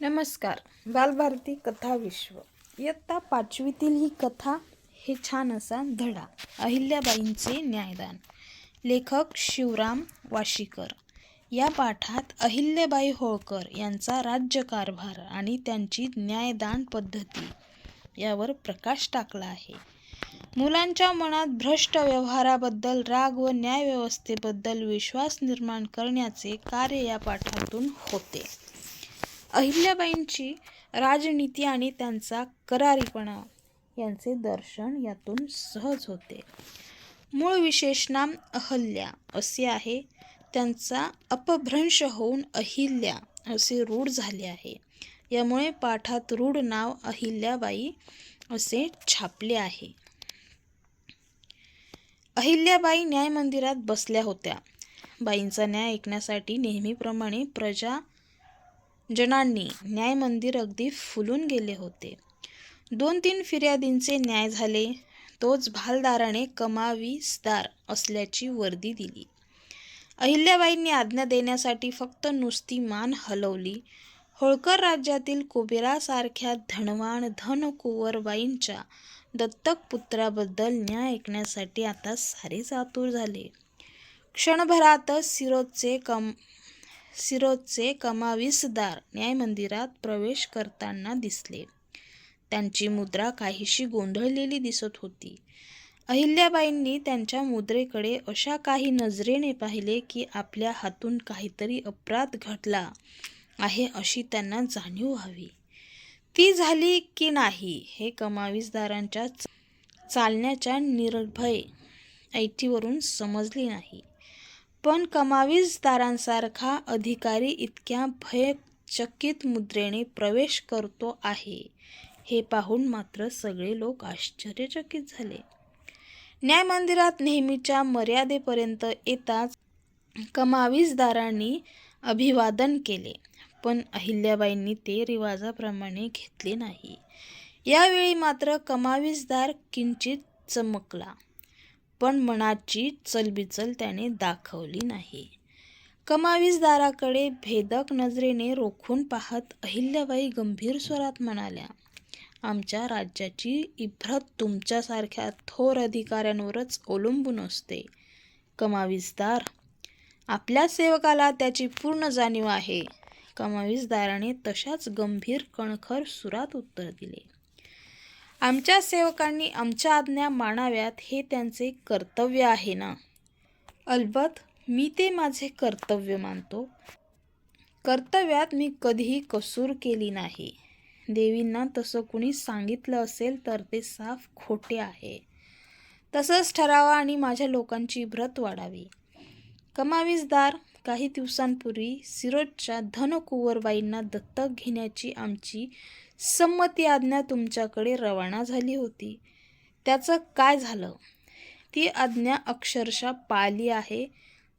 नमस्कार. बालभारती कथा विश्व. इयत्ता पाचवीतील ही कथा हे छान असा धडा. अहिल्याबाईंचे न्यायदान. लेखक शिवराम वाशीकर. या पाठात अहिल्याबाई होळकर यांचा राज्यकारभार आणि त्यांची न्यायदान पद्धती यावर प्रकाश टाकला आहे. मुलांच्या मनात भ्रष्ट व्यवहाराबद्दल राग व न्यायव्यवस्थेबद्दल विश्वास निर्माण करण्याचे कार्य या पाठातून होते. अहिल्याबाईंची राजनीती आणि त्यांचा करारीपणा यांचे दर्शन यातून सहज होते. मूळ विशेषनाम अहल्या असे आहे. त्यांचा अपभ्रंश होऊन अहिल्या असे रूढ झाले आहे. यामुळे पाठात रूढ नाव अहिल्याबाई असे छापले आहे. अहिल्याबाई न्याय मंदिरात बसल्या होत्या. बाईंचा न्याय ऐकण्यासाठी नेहमीप्रमाणे प्रजा जणांनी न्याय मंदिर अगदी फुलून गेले होते. दोन तीन फिर्यादींचे न्याय झाले. तोच भालदाराने कमावीसदार असल्याची वर्दी दिली. अहिल्याबाईंनी आज्ञा देण्यासाठी फक्त नुसती मान हलवली. होळकर राज्यातील कुबेरासारख्या धनवान धनकुवरबाईंच्या दत्तक पुत्राबद्दल न्याय ऐकण्यासाठी आता सारेच आतुर झाले. क्षणभरातच सिरोजचे कम सिरोजचे कमावीसदार न्यायमंदिरात प्रवेश करताना दिसले. त्यांची मुद्रा काहीशी गोंधळलेली दिसत होती. अहिल्याबाईंनी त्यांच्या मुद्रेकडे अशा काही नजरेने पाहिले की आपल्या हातून काहीतरी अपराध घडला आहे अशी त्यांना जाणीव व्हावी ती झाली की नाही हे कमावीसदारांच्या चालण्याच्या निर्भय ऐटीवरून समजली नाही. पण कमावीसदारांसारखा अधिकारी इतक्या भयचकित मुद्रेने प्रवेश करतो आहे. हे पाहून मात्र सगळे लोक आश्चर्यचकित झाले. न्याय मंदिरात नेहमीच्या मर्यादेपर्यंत येताच कमावीजदारांनी अभिवादन केले पण अहिल्याबाईंनी ते रिवाजाप्रमाणे घेतले नाही. यावेळी मात्र कमावीजदार किंचित चमकला. पण मनाची चलबिचल त्याने दाखवली नाही. कमावीसदाराकडे भेदक नजरेने रोखून पाहत अहिल्याबाई गंभीर स्वरात म्हणाल्या आमच्या राज्याची इभ्रत तुमच्यासारख्या थोर अधिकाऱ्यांवरच अवलंबून असते. कमावीसदार आपल्या सेवकाला त्याची पूर्ण जाणीव आहे. कमावीसदाराने तशाच गंभीर कणखर सुरात उत्तर दिले. आमच्या सेवकांनी आमच्या आज्ञा मानाव्यात हे त्यांचे कर्तव्य आहे ना? अलबत मी ते माझे कर्तव्य मानतो. कर्तव्यात मी कधीही कसूर केली नाही. देवींना तसं कुणी सांगितलं असेल तर ते साफ खोटे आहे. तसंच ठरावा आणि माझ्या लोकांची व्रत वाढावी. कमावीसदार काही दिवसांपूर्वी सिरोजच्या धनकुवरबाईंना दत्तक घेण्याची आमची संमती आज्ञा तुमच्याकडे रवाना झाली होती. त्याचं काय झालं? ती आज्ञा अक्षरशः पाळली आहे.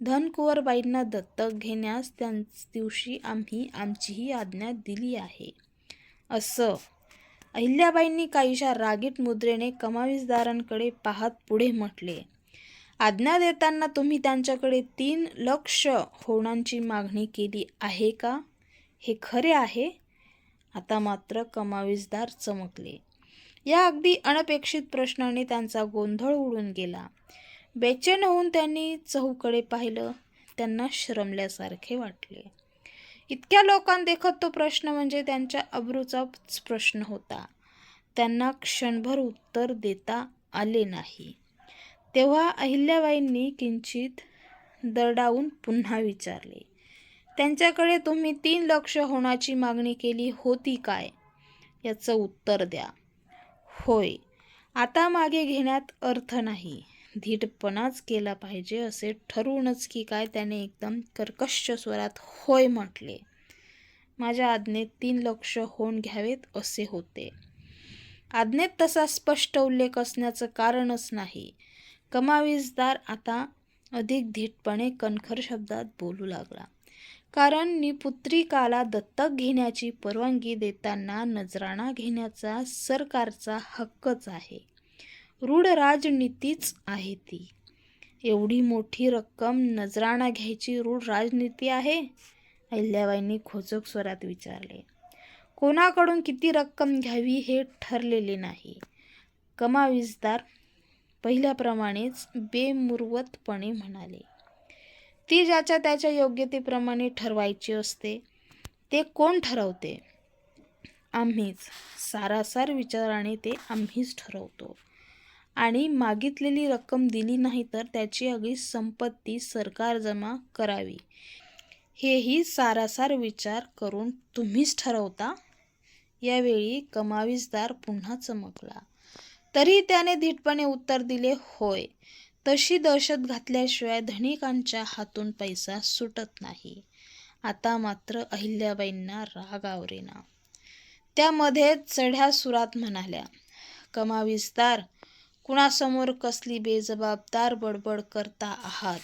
धनकुंवरबाईंना दत्तक घेण्यास त्याच दिवशी आम्ही आमचीही आज्ञा दिली आहे. असं. अहिल्याबाईंनी काहीशा रागीट मुद्रेने कमावीसदारांकडे पाहत पुढे म्हटले आज्ञा देताना तुम्ही त्यांच्याकडे तीन लक्ष होणांची मागणी केली आहे का? हे खरे आहे? आता मात्र कमावीसदार चमकले. या अगदी अनपेक्षित प्रश्नाने त्यांचा गोंधळ उडून गेला. बेचैन होऊन त्यांनी चहूकडे पाहिलं त्यांना श्रमल्यासारखे वाटले. इतक्या लोकांदेखत तो प्रश्न म्हणजे त्यांच्या अब्रूचाच प्रश्न होता. त्यांना क्षणभर उत्तर देता आले नाही. तेव्हा अहिल्याबाईंनी किंचित दरडावून पुन्हा विचारले त्यांच्याकडे तुम्ही तीन लक्ष होण्याची मागणी केली होती काय? याचं उत्तर द्या. होय आता मागे घेण्यात अर्थ नाही. धीटपणाच केला पाहिजे असे ठरवूनच की काय त्याने एकदम कर्कश स्वरात होय म्हटले. माझ्या आज्ञेत तीन लक्ष होऊन घ्यावेत असे होते. आज्ञेत तसा स्पष्ट उल्लेख असण्याचं कारणच नाही. कमावीसदार आता अधिक धीटपणे कणखर शब्दात बोलू लागला. कारण निपुत्रिकाला दत्तक घेण्याची परवानगी देताना नजराणा घेण्याचा सरकारचा हक्कच आहे. रूढ राजनीतीच आहे ती. एवढी मोठी रक्कम नजराणा घ्यायची रूढ राजनीती आहे? अहिल्याबाईंनी खोचक स्वरात विचारले. कोणाकडून किती रक्कम घ्यावी हे ठरलेले नाही. कमावीजदार पहिल्याप्रमाणेच बेमुरवतपणे म्हणाले. ती ज्याच्या त्याच्या योग्यतेप्रमाणे ठरवायची असते ते कोण ठरवते? आम्हीच. सारासार विचाराने ते आम्हीच ठरवतो. आणि मागितलेली रक्कम दिली नाही तर त्याची अगदी संपत्ती सरकार जमा करावी. हेही सारासार विचार करून तुम्हीच ठरवता? यावेळी कमावीसदार पुन्हा चमकला. तरी त्याने धीटपणे उत्तर दिले होय. तशी दहशत घातल्याशिवाय धनिकांच्या हातून पैसा सुटत नाही. आता मात्र अहिल्याबाईंना राग आवरेना. त्यामध्ये चढ्या सुरात म्हणाल्या कमाविस्तार कुणासमोर कसली बेजबाबदार बडबड करता आहात?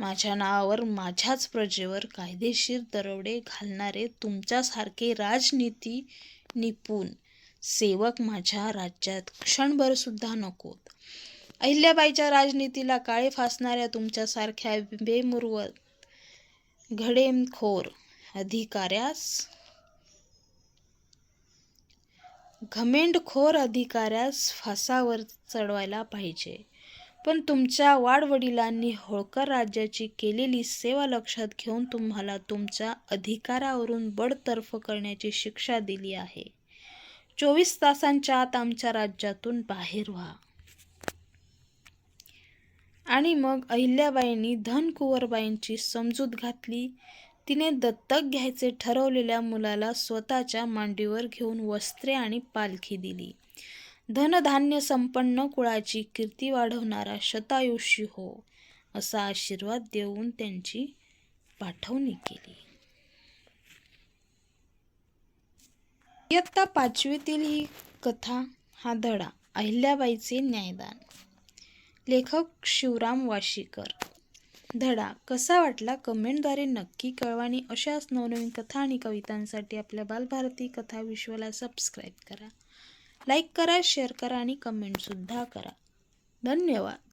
माझ्या नावावर माझ्याच प्रजेवर कायदेशीर दरोडे घालणारे तुमच्यासारखे राजनीती निपुण सेवक माझ्या राज्यात क्षणभर सुद्धा नकोत. अहिल्याबाईच्या राजनीतीला काळे फासणाऱ्या तुमच्यासारख्या बेमुरवत घडेमखोर अधिकाऱ्यास घमेंडखोर अधिकाऱ्यास फासावर चढवायला पाहिजे. पण तुमच्या वाडवडिलांनी होळकर राज्याची केलेली सेवा लक्षात घेऊन तुम्हाला तुमच्या अधिकारावरून बडतर्फ करण्याची शिक्षा दिली आहे. चोवीस तासांच्या आत आमच्या राज्यातून बाहेर व्हा. आणि मग अहिल्याबाईंनी धनकुंवरबाईंची समजूत घातली. तिने दत्तक घ्यायचे ठरवलेल्या मुलाला स्वतःच्या मांडीवर घेऊन वस्त्रे आणि पालखी दिली. धनधान्य संपन्न कुळाची कीर्ती वाढवणारा शतायुषी हो असा आशीर्वाद देऊन त्यांची पाठवणी केली. इयत्ता पाचवीतील ही कथा हा धडा अहिल्याबाईचे न्यायदान. लेखक शिवराम वाशीकर धडा कसा वाटला कमेंटद्वारे नक्की कळवा आणि अशाच नवनवीन कथा आणि कवितांसाठी आपल्या बालभारती कथा विश्वला सबस्क्राईब करा. लाईक करा शेअर करा आणि कमेंटसुद्धा करा. धन्यवाद.